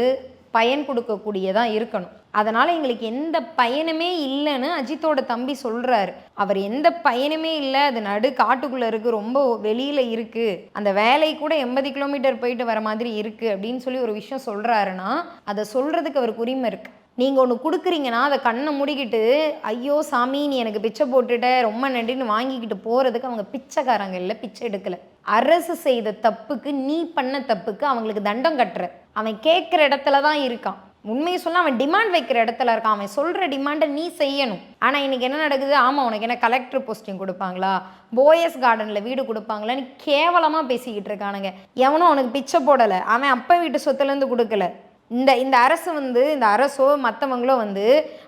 பயன் கொடுக்கக்கூடியதாக இருக்கணும். அதனால் எங்களுக்கு எந்த பயனுமே இல்லைன்னு அஜித்தோட தம்பி சொல்கிறாரு அவர் எந்த பயனுமே இல்லை அது நடு காட்டுக்குள்ளே இருக்குது ரொம்ப வெளியில் இருக்குது அந்த வேலை கூட எண்பது கிலோமீட்டர் போயிட்டு வர மாதிரி இருக்குது அப்படின்னு சொல்லி ஒரு விஷயம் சொல்கிறாருன்னா அதை சொல்கிறதுக்கு அவருக்கு உரிமை இருக்குது நீங்கள் ஒன்று கொடுக்குறீங்கன்னா அதை கண்ணை முடிக்கிட்டு ஐயோ சாமி நீ எனக்கு பிச்சை போட்டுட்ட ரொம்ப நன்றின்னு வாங்கிக்கிட்டு போகிறதுக்கு அவங்க பிச்சைக்காரங்க இல்லை பிச்சை எடுக்கலை. அரசு செய்த தப்புக்கு நீ பண்ண தப்புக்கு அவங்களுக்கு தண்டம் கட்டுற. அவன் கேட்குற இடத்துல தான் இருக்கான். உண்மையை சொல்ல அவன் டிமாண்ட் வைக்கிற இடத்துல இருக்கான். அவன் சொல்கிற டிமாண்டை நீ செய்யணும். ஆனால் இன்னைக்கு என்ன நடக்குது? ஆமாம் உனக்கு என்ன கலெக்டர் போஸ்டிங் கொடுப்பாங்களா? போயஸ் கார்டனில் வீடு கொடுப்பாங்களான்னு கேவலமாக பேசிக்கிட்டு இருக்கானுங்க. எவனும் அவனுக்கு பிச்சை போடலை. அவன் அப்பா வீட்டு சொத்துலேருந்து கொடுக்கல. இந்த இந்த அரசு வந்து இந்த அரசோ மற்றவங்களோ வந்து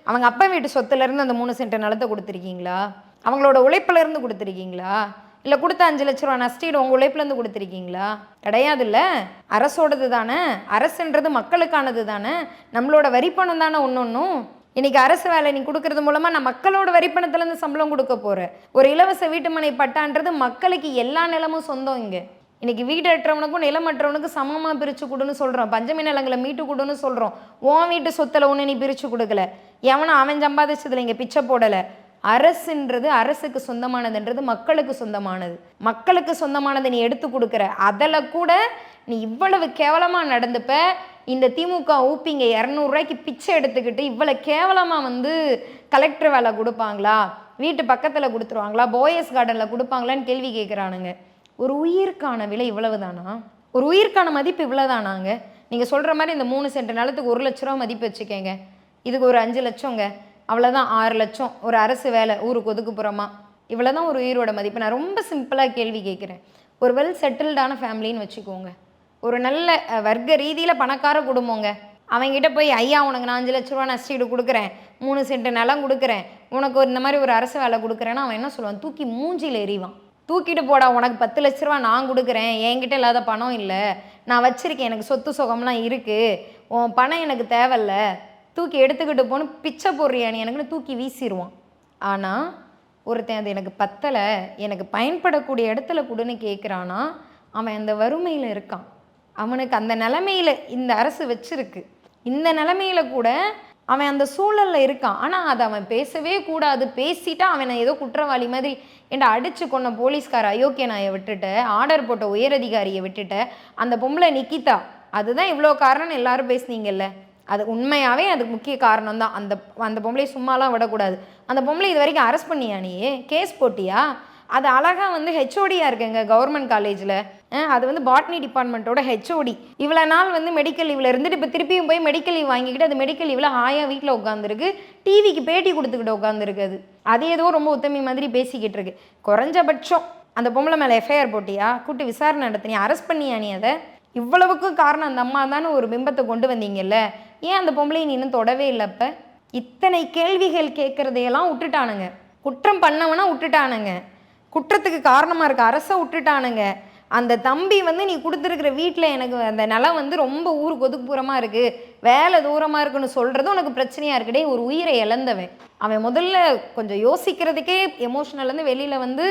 அவங்க அப்பா வீட்டு சொத்துலேருந்து அந்த மூணு சென்ட் நிலத்தை கொடுத்துருக்கீங்களா? அவங்களோட உழைப்புலேருந்து கொடுத்துருக்கீங்களா? இல்லை கொடுத்த அஞ்சு லட்ச ரூபா நஷ்டீடு உங்கள் உழைப்புலேருந்து கொடுத்துருக்கீங்களா? கிடையாதுல்ல. அரசோடது தானே. அரசுன்றது மக்களுக்கானது தானே. நம்மளோட வரிப்பணம் தானே ஒன்று ஒன்றும் இன்னைக்கு அரசு வேலை நீ கொடுக்கறது மூலமாக நான் மக்களோட வரிப்பணத்துலேருந்து சம்பளம் கொடுக்க போகிறேன் ஒரு இலவச வீட்டுமனை பட்டான்றது மக்களுக்கு எல்லா நிலமும் சொந்தம் இங்கே. இன்னைக்கு வீடு அற்றவனுக்கும் நிலமற்றவனுக்கும் சமமாக பிரித்து கொடுன்னு சொல்கிறோம் பஞ்சமி நிலங்களை மீட்டு கொடுன்னு சொல்கிறோம் உன் வீட்டு சொத்தில் ஒன்று நீ பிரித்து கொடுக்கல. எவனும் அவன் சம்பாதிச்சதில் இங்கே பிச்சை போடலை. அரசுன்றது அரசுக்கு சொந்தமானதுன்றது மக்களுக்கு சொந்தமானது. மக்களுக்கு சொந்தமானதை நீ எடுத்து கொடுக்குற. அதில் கூட நீ இவ்வளவு கேவலமாக நடந்துப்ப. இந்த திமுக ஊப்பிங்க இரநூறுவாய்க்கு பிச்சை எடுத்துக்கிட்டு இவ்வளோ கேவலமாக வந்து கலெக்டர் வேலை கொடுப்பாங்களா? வீட்டு பக்கத்தில் கொடுத்துருவாங்களா? போயஸ் கார்டனில் கொடுப்பாங்களான்னு கேள்வி கேட்குறானுங்க. ஒரு உயிருக்கான விலை இவ்வளவு தானா ஒரு உயிருக்கான மதிப்பு இவ்வளோதானாங்க நீங்கள் சொல்கிற மாதிரி இந்த மூணு சென்ட் நிலத்துக்கு ஒரு லட்ச ரூபா மதிப்பு வச்சுக்கோங்க. இதுக்கு ஒரு அஞ்சு லட்சங்க. அவ்வளோதான் ஆறு லட்சம். ஒரு அரசு வேலை ஊருக்கு ஒதுக்குப்புறமா இவ்வளோ தான் ஒரு உயிரோட மதிப்பு. நான் ரொம்ப சிம்பிளாக கேள்வி கேட்குறேன். ஒரு வெல் செட்டில்டான ஃபேமிலின்னு வச்சுக்கோங்க. ஒரு நல்ல வர்க்க ரீதியில் பணக்கார குடும்பங்க. அவங்ககிட்ட போய் ஐயா உனக்கு நான் அஞ்சு லட்ச ரூபா நஷ்டீடு கொடுக்குறேன். மூணு சென்ட் நிலம் கொடுக்குறேன். உனக்கு ஒரு இந்த மாதிரி ஒரு அரசு வேலை கொடுக்குறேன்னா அவன் என்ன சொல்லுவான்? தூக்கி மூஞ்சியில் எறிவான். தூக்கிட்டு போடா உனக்கு பத்து லட்ச ரூபா நான் கொடுக்குறேன். என்கிட்ட இல்லாத பணம் இல்லை. நான் வச்சுருக்கேன். எனக்கு சொத்து சுகம்லாம் இருக்குது உன் பணம் எனக்கு தேவையில்ல. தூக்கி எடுத்துக்கிட்டு போன்னு பிச்சை போடுறியா நீ? எனக்குன்னு தூக்கி வீசிடுவான் ஆனால் ஒருத்தன் அது எனக்கு பத்தலை எனக்கு பயன்படக்கூடிய இடத்துல கொடுன்னு கேட்குறானா அவன் அந்த வறுமையில் இருக்கான். அவனுக்கு அந்த நிலமையில் இந்த அரசு வச்சிருக்கு. இந்த நிலமையில கூட அவன் அந்த சூழலில் இருக்கான். ஆனால் அதை அவன் பேசவே கூடாது. பேசிட்டா அவனை ஏதோ குற்றவாளி மாதிரி ஏன்டா அடிச்சு கொன்ன போலீஸ்கார அயோக்கிய நாயை விட்டுட்ட ஆர்டர் போட்ட உயரதிகாரியை விட்டுட்ட அந்த பொம்பளை நிக்கிதா அதுதான் இவ்வளோ காரணம் எல்லாரும் பேசுனீங்கல்ல. அது உண்மையாகவே அதுக்கு முக்கிய காரணம் தான் அந்த அந்த பொம்பளையை சும்மாலாம் விடக்கூடாது. அந்த பொம்பளை இது வரைக்கும் அரெஸ்ட் பண்ணியா நீ? கேஸ் போட்டியா? அது அழகாக வந்து ஹெச்ஓடியாக இருக்குங்க கவர்மெண்ட் காலேஜில் அது வந்து பாட்னி டிபார்ட்மெண்ட்டோட ஹெச்ஓடி இவ்வளோ நாள் வந்து மெடிக்கல் லீவில் இருந்துட்டு இப்போ திருப்பியும் போய் மெடிக்கல் லீவ் வாங்கிக்கிட்டு அது மெடிக்கல் லீவில் ஆயா வீட்டில் உட்காந்துருக்கு டிவிக்கு பேட்டி கொடுத்துக்கிட்டு உட்காந்துருக்கு அது. அது ஏதோ ரொம்ப உத்தமி மாதிரி பேசிக்கிட்டு இருக்கு. குறைஞ்சபட்சம் அந்த பொம்பளை மேலே எஃப்ஐஆர் போட்டியா? கூட்டு விசாரணை நடத்தினியா? அரெஸ்ட் பண்ணியா நீ அதை? இவ்வளவுக்கும் காரணம் அந்த அம்மா தானே ஒரு பிம்பத்தை கொண்டு வந்தீங்கல்ல. ஏன் அந்த பொம்பளை நீ இன்னும் தொடவே இல்லைப்ப இத்தனை கேள்விகள் கேட்குறதையெல்லாம் விட்டுட்டானுங்க. குற்றம் பண்ணவனா விட்டுட்டானுங்க. குற்றத்துக்கு காரணமாக இருக்க அரசை விட்டுட்டானுங்க. அந்த தம்பி வந்து நீ கொடுத்துருக்குற வீட்டில் எனக்கு அந்த நிலம் வந்து ரொம்ப ஊருக்கு ஒதுக்குப்புறமாக இருக்குது வேலை தூரமாக இருக்குன்னு சொல்கிறதும் உனக்கு பிரச்சனையாக இருக்குடே ஒரு உயிரை இழந்தவன். அவன் முதல்ல கொஞ்சம் யோசிக்கிறதுக்கே எமோஷனல்லேருந்து வெளியில் வந்து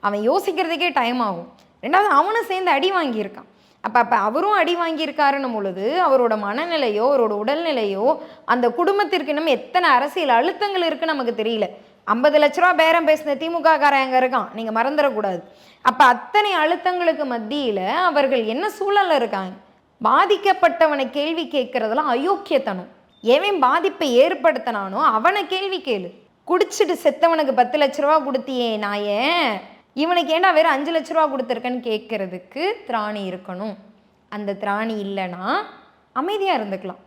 அவன் யோசிக்கிறதுக்கே டைம் ஆகும். ரெண்டாவது அவனும் சேர்ந்து அடி வாங்கியிருக்கான். அப்போ அப்போ அவரும் அடி வாங்கியிருக்காருன்னும் பொழுது அவரோட மனநிலையோ அவரோட உடல்நிலையோ அந்த குடும்பத்திற்கு இன்னும் எத்தனை அரசியல் அழுத்தங்கள் இருக்குன்னு நமக்கு தெரியல. ஐம்பது லட்ச ரூபா பேரம் பேசின திமுக காரன் அங்கே இருக்கான் நீங்கள் மறந்துடக்கூடாது. அப்போ அத்தனை அழுத்தங்களுக்கு மத்தியில் அவர்கள் என்ன சூழலில் இருக்காங்க? பாதிக்கப்பட்டவனை கேள்வி கேட்கறதெல்லாம் அயோக்கியத்தனம். எவன் பாதிப்பை ஏற்படுத்தினானோ அவனை கேள்வி கேளு. குடிச்சிட்டு செத்தவனுக்கு பத்து லட்ச ரூபா கொடுத்தியே ஏன் இவனுக்கு ஏன்டா வேறு அஞ்சு லட்ச ரூபா கொடுத்துருக்கன்னு கேட்கறதுக்கு திராணி இருக்கணும். அந்த திராணி இல்லைன்னா அமைதியாக இருந்துக்கலாம்.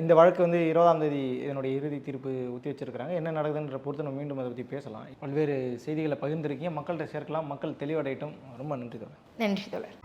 இந்த வழக்கு வந்து இருபதாம் தேதி இதனுடைய இறுதி தீர்ப்பு ஒத்தி வச்சிருக்கிறாங்க. என்ன நடக்குதுன்ற பொறுத்து நம்ம மீண்டும் அதை பற்றி பேசலாம். பல்வேறு செய்திகளை பகிர்ந்திருக்கீங்க. மக்கள்கிட்ட சேர்க்கலாம். மக்கள் தெளிவடையட்டும். ரொம்ப நன்றி தோழர். நன்றி தோழர்.